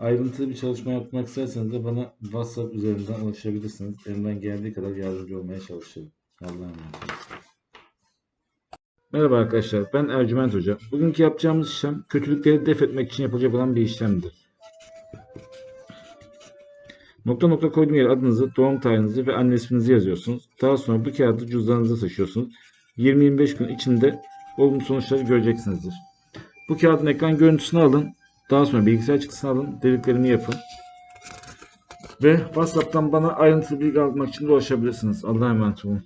Ayrıntılı bir çalışma yapmak isterseniz de bana WhatsApp üzerinden ulaşabilirsiniz. Elimden geldiği kadar yardımcı olmaya çalışırım. Allah'a emanet. Merhaba arkadaşlar, ben Ercüment Hoca. Bugünkü yapacağımız işlem kötülükleri def etmek için yapılacak olan bir işlemdir. Nokta nokta koyduğum yere adınızı, doğum tarihinizi ve anne isminizi yazıyorsunuz. Daha sonra bu kağıdı cüzdanınıza taşıyorsunuz. 20-25 gün içinde olumlu sonuçları göreceksinizdir. Bu kağıdın ekran görüntüsünü alın. Daha sonra bilgisayar çıktısını alın. Dediklerimi yapın. Ve WhatsApp'tan bana ayrıntılı bilgi almak için de ulaşabilirsiniz. Allah'a emanet olun.